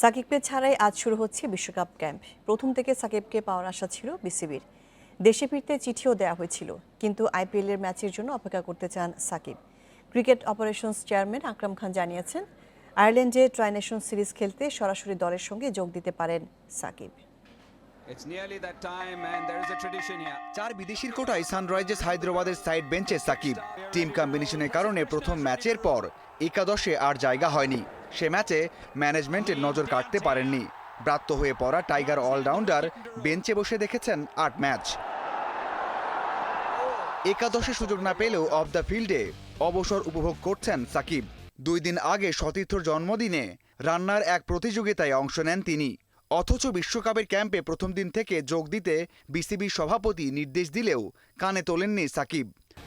সাকিবকে ছাড়াই আজ শুরু হচ্ছে বিশ্বকাপ ক্যাম্প। প্রথম থেকে সাকিবকে পাওয়ার আশা ছিল বিসিবির। দেশে ফিরতে চিঠিও দেওয়া হয়েছিল কিন্তু আইপিএল এর ম্যাচের জন্য অপেক্ষা করতে চান Shakib. Cricket operations chairman Akram Khan জানিয়েছেন আয়ারল্যান্ডে ট্রাইনেশন সিরিজ খেলতে সরাসরি দলের সঙ্গে যোগ দিতে পারেন সাকিব. চার বিদেশির কোটায় সানরাইজার্স হায়দ্রাবাদের সাইড বেঞ্চে সাকিব। টিম কম্বিনেশনের কারণে প্রথম ম্যাচের পর একাদশে আর জায়গা হয়নি। সে ম্যাচে ম্যানেজমেন্টের নজর কাটতে পারেননি। ব্রাত্য হয়ে পড়া টাইগার অলরাউন্ডার বেঞ্চে বসে দেখেছেন আট ম্যাচ। একাদশে সুযোগ না পেলেও অফ দ্য ফিল্ডে অবসর উপভোগ করছেন সাকিব। দুই দিন আগে সতীর্থর জন্মদিনে রান্নার এক প্রতিযোগিতায় অংশ নেন তিনি। অথচ বিশ্বকাপের ক্যাম্পে প্রথম দিন থেকে যোগ দিতে বিসিবির সভাপতি নির্দেশ দিলেও কানে তোলেননি সাকিব।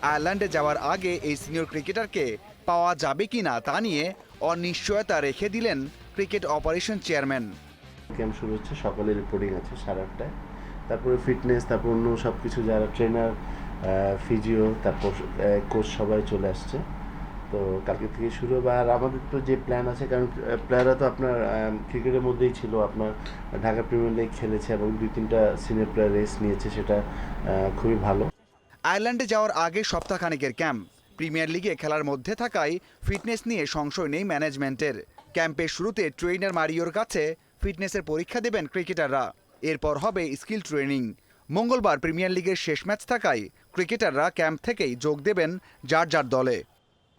আয়ারল্যান্ডে যাওয়ার আগে এই সিনিয়র ক্রিকেটারকে পাওয়া যাবে কিনা তা নিয়ে অনিশ্চয়তা রেখে দিলেন ক্রিকেট অপারেশন চেয়ারম্যান। ক্যাম্প শুরু হচ্ছে সকালে রিপোর্টিং আছে সাড়ে আটটায়। তারপরে ফিটনেস তারপর অন্য সব কিছু যারা ট্রেনার ফিজিও তারপর কোচ সবাই চলে আসছে। তো কালকে থেকে শুরু হবে। আর আমাদের তো যে প্ল্যান আছে কারণ প্লেয়াররা তো আপনার ক্রিকেটের মধ্যেই ছিল। আপনার ঢাকা প্রিমিয়ার লিগ খেলেছে এবং দুই তিনটা সিনিয়র প্লেয়ার রেস নিয়েছে সেটা খুবই ভালো। আয়ারল্যান্ডে যাওয়ার আগে সপ্তাহখানেকের ক্যাম্প প্রিমিয়ার লিগে খেলার মধ্যে থাকায় ফিটনেস নিয়ে সংশয় নেই ম্যানেজমেন্টের। ক্যাম্পের শুরুতে ট্রেনার মারিওর কাছে ফিটনেসের পরীক্ষা দেবেন ক্রিকেটাররা। এরপর হবে স্কিল ট্রেনিং মঙ্গলবার প্রিমিয়ার লিগের শেষ ম্যাচ থাকায় ক্রিকেটাররা ক্যাম্প থেকেই যোগ দেবেন যার যার দলে।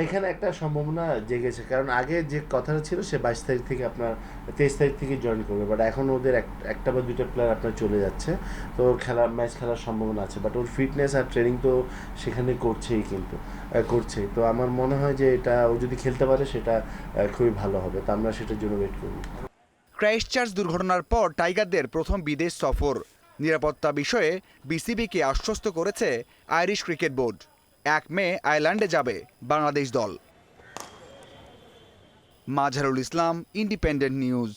এখানে একটা সম্ভাবনা জেগেছে কারণ আগে যে কথাটা ছিল সে বাইশ তারিখ থেকে আপনার তেইশ তারিখ থেকে জয়েন করবে বাট এখন ওদের এক- একটা বা দুইটা প্লেয়ার আপনার চলে যাচ্ছে তো খেলা ম্যাচ খেলার সম্ভাবনা আছে বাট ওর ফিটনেস আর ট্রেনিং তো সেখানে করছেই কিন্তু আহ, করছেই তো আমার মনে হয় যে এটা ও যদি খেলতে পারে সেটা খুবই ভালো হবে তো আমরা সেটার জন্য ওয়েট করব। ক্রাইস্টচার্চ দুর্ঘটনার পর টাইগারদের প্রথম বিদেশ সফর নিরাপত্তা বিষয়ে বিসিবিকে আশ্বস্ত করেছে আইরিশ ক্রিকেট বোর্ড। এক মে আয়ারল্যান্ডে যাবে বাংলাদেশ দল। মাঝারুল ইসলাম ইন্ডিপেন্ডেন্ট নিউজ